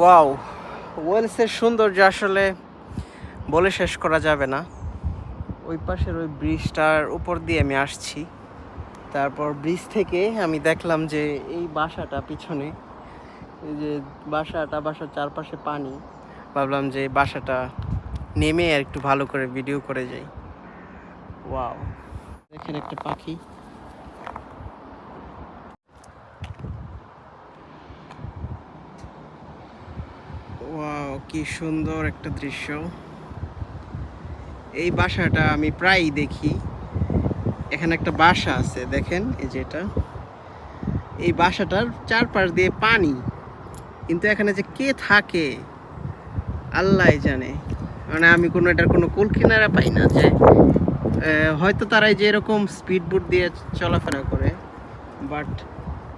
Wow ওয়েলসের সৌন্দর্য আসলে বলে শেষ করা যাবে না। ওই পাশের ওই ব্রিজটার উপর দিয়ে আমি আসছি। তারপর ব্রিজ থেকে আমি দেখলাম যে এই বাসাটা পিছনে, এই যে বাসাটা, বাসার চারপাশে পানি। ভাবলাম যে বাসাটা নেমে আর একটু ভালো করে ভিডিও করে যাই। ওয়াও দেখেন একটা পাখি। ওয়াও, কি সুন্দর একটা দৃশ্য। এই বাসাটা আমি প্রায়ই দেখি। এখানে একটা বাসা আছে, দেখেন এই যে এটা। এই বাসাটার চারপাশ দিয়ে পানি। কিন্তু এখানে যে কে থাকে, আল্লাহ জানে। মানে আমি কোনো, এটার কোনো কুল কিনারা পাই না, যে হয়তো তারাই যে এরকম স্পিড বোট দিয়ে চলাফেরা করে। বাট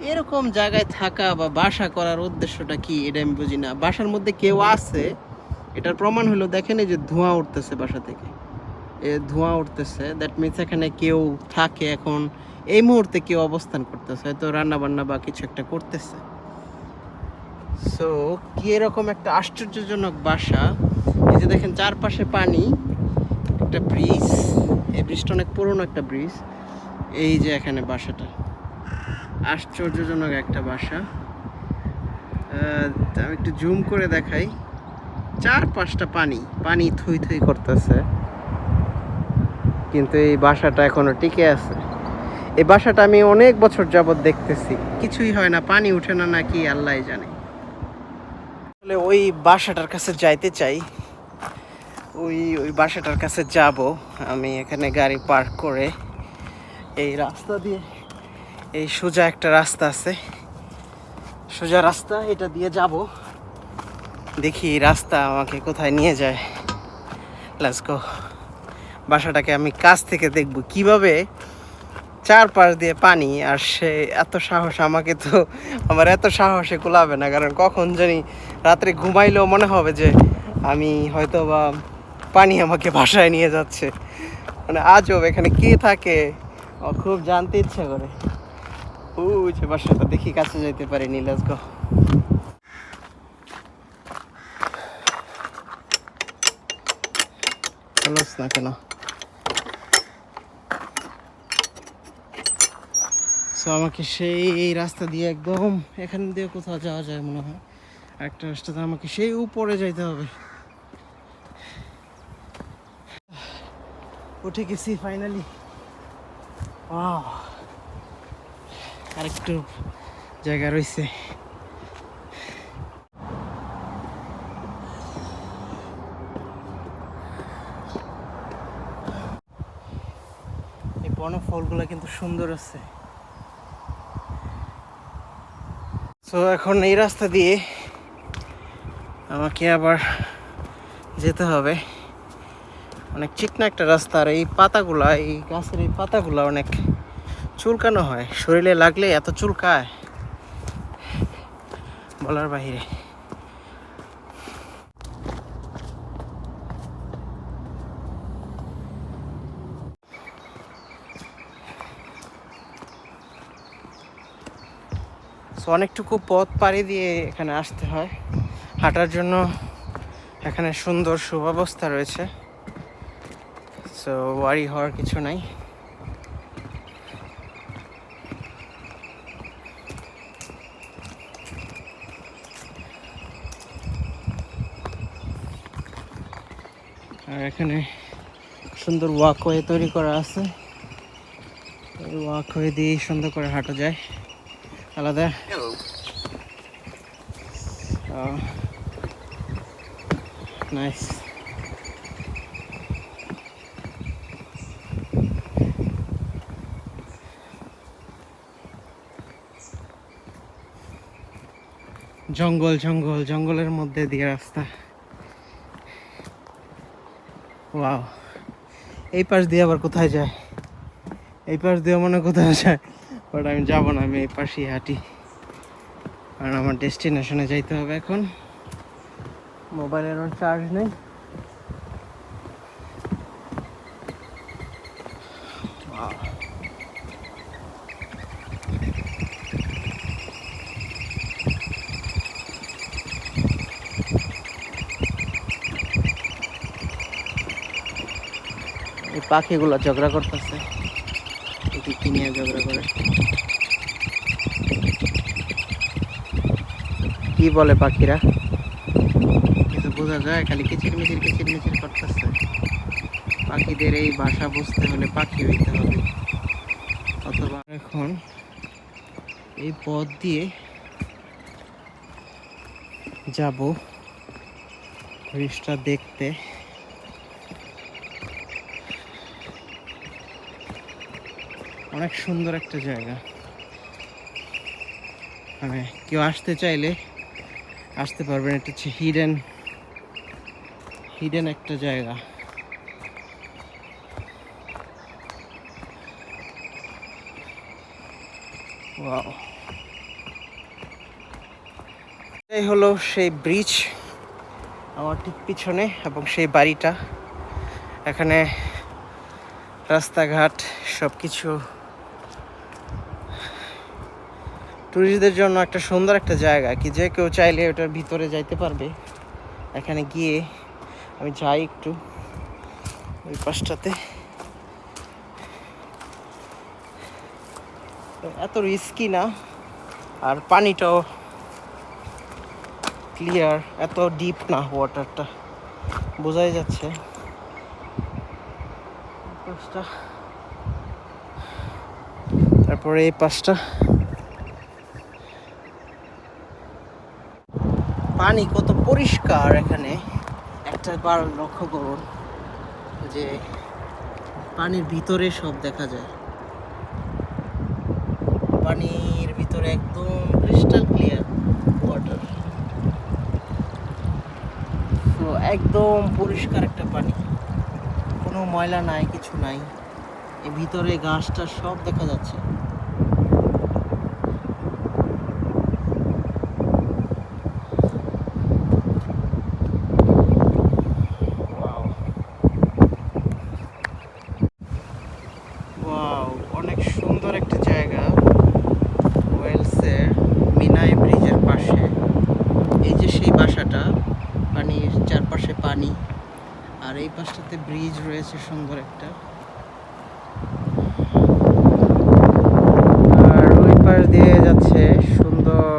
এরকম জায়গায় থাকা বা বাসা করার উদ্দেশ্যটা কি, এটা আমি বুঝি না। বাসার মধ্যে কেউ আছে, এটার প্রমাণ হলো, দেখেন এই যে ধোঁয়া উঠতেছে বাসা থেকে। এ ধোঁয়া উঠতেছে দ্যাট মিনস এখানে কেউ থাকে এখন, এই মুহূর্তে কেউ অবস্থান করতেছে, হয়তো রান্না বান্না বা কিছু একটা করতেছে। সো কি এরকম একটা আশ্চর্যজনক বাসা। এই যে দেখেন চারপাশে পানি, একটা ব্রিজ এই ব্রিজটা অনেক পুরনো একটা ব্রিজ এই যে এখানে বাসাটা। আশ্চর্যজনক একটা বাসা। আমি একটু জুম করে দেখাই। চার পাঁচটা পানি পানি থুই থুই করতেছে। কিন্তু এই বাসাটা এখনও টিকে আছে। এই বাসাটা আমি অনেক বছর যাবত দেখতেছি। কিছুই হয় না, পানি উঠে না নাকি, আল্লাহ জানে। আসলে ওই বাসাটার কাছে যাইতে চাই। ওই ওই বাসাটার কাছে যাব। আমি এখানে গাড়ি পার্ক করে এই রাস্তা দিয়ে এই সোজা একটা রাস্তা আছে। সোজা রাস্তা, এটা দিয়ে যাব। দেখি রাস্তা আমাকে কোথায় নিয়ে যায়। লেটস গো বাসাটাকে আমি কাছ থেকে দেখব। কীভাবে চারপাশ দিয়ে পানি, আর সে এত সাহস আমাকে তো, আমার এত সাহসে কুলাবে না। কারণ কখন জানি রাত্রে ঘুমাইলেও মনে হবে যে আমি হয়তো বা পানি আমাকে বাসায় নিয়ে যাচ্ছে। মানে আজব, এখানে কে থাকে? খুব জানতে ইচ্ছা করে। ওই যে বাসাটা দেখি কাছে যাইতে পারিনি লেটস গো না কেন? আমাকে সেই এই রাস্তা দিয়ে একদম এখান দিয়ে কোথাও যাওয়া যায় মনে হয়। একটা রাস্তাতে আমাকে সেই উপরে যাইতে হবে। উঠে গেছি ফাইনালি আরেকটু জায়গা রয়েছে। এই বনফলগুলো কিন্তু সুন্দর আছে। তো এখন এই রাস্তা দিয়ে আমাকে আবার যেতে হবে। অনেক চিকনা একটা রাস্তা, আর এই পাতাগুলা, এই গাছের এই পাতাগুলা অনেক চুলকানো হয়। শরীরে লাগলে এত চুলকায়। বলার বাহিরে। অনেকটুকু পথ পাড়ি দিয়ে এখানে আসতে হয়। হাঁটার জন্য এখানে সুন্দর সুব্যবস্থা রয়েছে। সো ওয়ারি হওয়ার কিছু নাই। আর এখানে সুন্দর ওয়াকওয়ে তৈরি করা আছে। ওয়াকওয়ে দিয়ে সুন্দর করে হাঁটা যায়। আলাদা। নাইস জঙ্গল জঙ্গল জঙ্গলের মধ্যে দিয়ে রাস্তা। ওয়াও এই পাশ দিয়ে আবার কোথায় যায়? এই পাশ দিয়ে মনে কোথায় যায়। বাট আমি যাব না, আমি এই পাশেই হাঁটি। কারণ আমার ডেস্টিনেশনে যাইতে হবে এখন। মোবাইলের চার্জ নেই। পাখিগুলো ঝগড়া করতেছে। কি নিয়ে ঝগড়া করে? কি বলে পাখিরা? কিছু বোঝা যায় খালি কিচির মিচির কিচির মিচির করতেছে। পাখিদের এই ভাষা বুঝতে হলে পাখি হইতে হবে। অথবা এখন এই পথ দিয়ে যাব। ব্রিজটা দেখতে। অনেক সুন্দর একটা জায়গা। মানে কেউ আসতে চাইলে আসতে পারবেন। এটা হচ্ছে হিডেন হিডেন একটা জায়গা। এই হলো সেই ব্রিজ আমার ঠিক পিছনে এবং সেই বাড়িটা। এখানে রাস্তাঘাট সব কিছু ট্যুরিস্টদের জন্য একটা সুন্দর একটা জায়গা কি যে কেউ চাইলে ওটার ভিতরে যাইতে পারবে। এখানে গিয়ে আমি যাই একটু ওই পাশটাতে। এত রিস্কি না। আর পানিটাও ক্লিয়ার এত ডিপ না ওয়াটারটা বোঝাই যাচ্ছে। তারপরে এই পাঁচটা পানি কত পরিষ্কার এখানে। একটা বার লক্ষ্য করুন, যে পানির ভিতরে সব দেখা যায়। পানির ভিতরে একদম ক্রিস্টাল ক্লিয়ার ওয়াটার তো একদম পরিষ্কার একটা পানি। কোনো ময়লা নাই, কিছু নাই। এর ভিতরে গাছটা সব দেখা যাচ্ছে Wow. Wow, অনেক সুন্দর একটা জায়গা ওয়েলসের মিনাই ব্রিজের পাশে এই যে সেই বাসাটা পানির চারপাশে পানি আর এই পাশটাতে ব্রিজ রয়েছে, সুন্দর একটা। আর ওই পাশ দিয়ে যাচ্ছে সুন্দর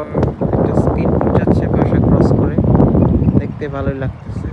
একটা স্পিড যাচ্ছে পাশে ক্রস করে। দেখতে ভালোই লাগতেছে।